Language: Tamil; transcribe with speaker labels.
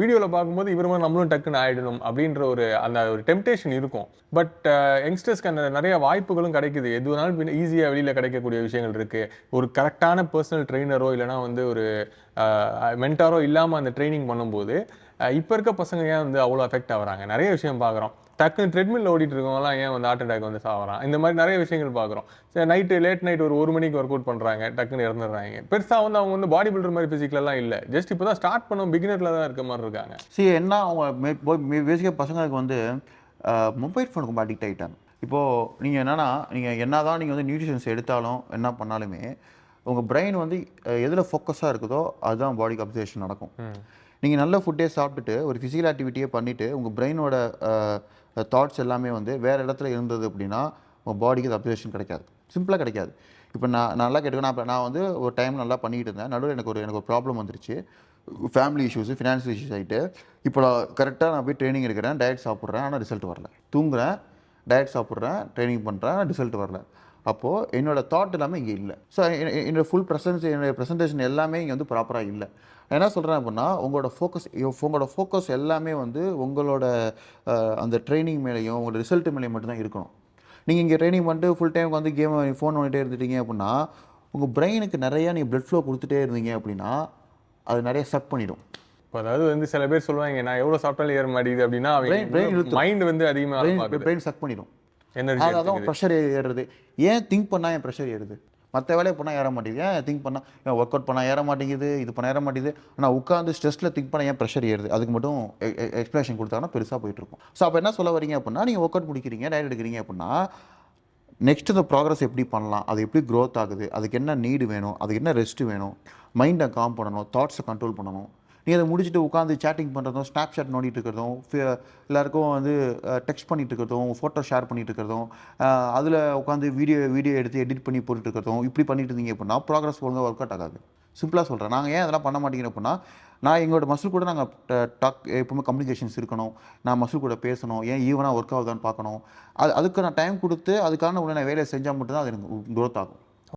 Speaker 1: வீடியோவில் பார்க்கும்போது இவர் மாதிரி நம்மளும் டக்குன்னு ஆகிடணும் அப்படின்ற ஒரு அந்த ஒரு டெம்டேஷன் இருக்கும். பட் யங்ஸ்டர்ஸ்க்கு அந்த நிறைய வாய்ப்புகளும் கிடைக்குது. எது வேணாலும் ஈஸியாக வெளியில் கிடைக்கக்கூடிய விஷயங்கள் இருக்குது ஒரு கரெக்டான பர்சனல் ட்ரெயினரோ இல்லைனா வந்து ஒரு மென்டாரோ இல்லாமல் அந்த ட்ரைனிங் பண்ணும்போது இப்போ இருக்க பசங்க ஏன் வந்து அவ்வளோ அஃபெக்ட் ஆகுறாங்க? நிறைய விஷயம் பார்க்குறோம் டக்குன்னு ட்ரெட்மில் ஓடிட்டு இருக்கவங்கலாம் ஏன் வந்து ஹார்ட் அட்டாக் வந்து சாவறான்? இந்த மாதிரி நிறைய விஷயங்கள் பார்க்குறோம் சரி நைட்டு லேட் நைட் ஒரு ஒரு மணிக்கு ஒர்க் அவுட் பண்ணுறாங்க டக்குன்னு இறந்துடுறாங்க. பெருசாக வந்து அவங்க வந்து பாடி பில்டர் மாதிரி ஃபிசிக்கலெலாம் இல்லை. ஜஸ்ட் இப்போ தான் ஸ்டார்ட் பண்ண பிகினரில் தான் இருக்க மாதிரி இருக்காங்க.
Speaker 2: சரி என்ன அவங்க பேசிக்காக பசங்களுக்கு வந்து மொபைல் ஃபோனுக்கு ரொம்ப அடிக்ட் ஆகிட்டாங்க இப்போது நீங்கள் என்னன்னா நீங்கள் என்ன தான் நீங்கள் வந்து நியூட்ரிஷன்ஸ் எடுத்தாலும் என்ன பண்ணாலுமே உங்கள் பிரெயின் வந்து எதில் ஃபோக்கஸாக இருக்குதோ அதுதான் பாடிக்கு அப்சர்வேஷன் நடக்கும். நீங்கள் நல்ல ஃபுட்டே சாப்பிட்டுட்டு ஒரு ஃபிசிக்கல் ஆக்டிவிட்டியே பண்ணிவிட்டு உங்கள் பிரெயினோட தாட்ஸ் எல்லாமே வந்து வேறு இடத்துல இருந்தது அப்படின்னா உங்கள் பாடிக்கு அது அப்சர்வேஷன் கிடைக்காது. சிம்பிளாக கிடைக்காது. இப்போ நான் நல்லா கேட்டுக்கோ நான் நான் வந்து ஒரு டைம் நல்லா பண்ணிக்கிட்டு இருந்தேன். நடுவில் எனக்கு ஒரு எனக்கு ஒரு ப்ராப்ளம் வந்துருச்சு. ஃபேமிலி இஷ்யூஸ் ஃபினான்ஷியல் இஷ்யூஸ் ஆகிட்டு இப்போ நான் கரெக்டாக நான் போய் ட்ரைனிங் எடுக்கிறேன் டயட் சாப்பிட்றேன் ஆனால் ரிசல்ட் வரல. தூங்குறேன் டயட் சாப்பிட்றேன் ட்ரைனிங் பண்ணுறேன் ரிசல்ட் வரல. அப்போது என்னோட தாட் எல்லாமே இங்கே இல்லை. ஸோ என்னோட ஃபுல் ப்ரெசன்ஸ் என்னோட ப்ரெசன்டேஷன் எல்லாமே இங்கே வந்து ப்ராப்பராக இல்லை. என்ன சொல்கிறேன் அப்படின்னா உங்களோட ஃபோக்கஸ் உங்களோட ஃபோக்கஸ் எல்லாமே வந்து உங்களோட அந்த ட்ரைனிங் மேலேயும் உங்களோட ரிசல்ட் மேலேயும் மட்டும்தான் இருக்கணும். நீங்கள் இங்கே ட்ரைனிங் பண்ணிட்டு ஃபுல் டைம் வந்து கேம் ஃபோன் பண்ணிட்டே இருந்துட்டீங்க அப்படின்னா உங்கள் பிரெயினுக்கு நிறையா நீங்கள் blood flow கொடுத்துட்டே இருந்தீங்க அப்படின்னா அது நிறைய சக் பண்ணிடும்.
Speaker 1: இப்போ அதாவது வந்து சில பேர் சொல்லுவாங்க நான் எவ்வளோ சாப்பிட்டாலும் ஏற மாட்டேங்குது அப்படின்னா. மைண்ட் வந்து அதிகமாக
Speaker 2: பிரெயின் பிரெயின் சக் பண்ணிடும்.
Speaker 1: எனர்ஜி
Speaker 2: அதான் ப்ரெஷர் ஏறுறது ஏன் திங்க் பண்ணால் என் ப்ரெஷர் ஏறுது? மற்ற வேலையை பண்ணால் ஏற மாட்டேங்குது. ஏன் திங்க் பண்ணால் ஏன் ஒர்க் அவுட் பண்ணால் ஏற மாட்டேங்குது? இது பண்ண ஏற மாட்டேங்குது? ஆனால் உட்காந்து ஸ்ட்ரெஸ்ஸில் திங்க் பண்ண ஏன் ப்ரெஷர் ஏறுது? அதுக்கு மட்டும் எக்ஸ்பிளேஷன் கொடுத்தாங்கன்னா பெருசாக போயிட்டு இருக்கும் ஸோ அப்போ என்ன சொல்ல வரீங்க அப்படின்னா நீங்கள் ஒர்க் அவுட் முடிக்கிறீங்க டயட் எடுக்கிறீங்க அப்படின்னா நெக்ஸ்ட் இந்த ப்ராக்ரஸ் எப்படி பண்ணலாம்? அது எப்படி க்ரோத் ஆகுது? அதுக்கு என்ன நீடு வேணும்? அதுக்கு என்ன ரெஸ்ட் வேணும்? மைண்டை காம் பண்ணணும் தாட்ஸை கண்ட்ரோல் பண்ணணும். நீ அதை முடிச்சுட்டு உட்காந்து சேட்டிங் பண்ணுறதும் ஸ்னாப் ஷாட் நோண்டிட்டு இருக்கிறதும் எல்லாருக்கும் வந்து டெக்ஸ்ட் பண்ணிட்டு இருக்கிறதும் ஃபோட்டோ ஷேர் பண்ணிட்டு இருக்கிறதும் அதில் உட்காந்து வீடியோ வீடியோ எடுத்து எடிட் பண்ணி போட்டுட்டு இருக்கிறதும் இப்படி பண்ணிட்டு இருந்தீங்க அப்படின்னா ப்ராக்ரஸ் ஒழுங்காக ஒர்க் அவுட் ஆகாது. சிம்பிளாக சொல்கிறேன் நாங்கள் ஏன் அதெல்லாம் பண்ண மாட்டேங்கிறோம் அப்படின்னா நான் எங்களோட மசில் கூட நாங்கள் டாக் எப்பவுமே கம்யூனிகேஷன்ஸ் இருக்கணும். நான் மசில் கூட பேசணும். ஏன் ஈவனாக ஒர்க் ஆகுதான்னு பார்க்கணும். அது அதுக்கு நான் டைம் கொடுத்து அதுக்கான உடனே வேலையை செஞ்சால் மட்டும்தான் அது எனக்கு க்ரோத் ஆகும்.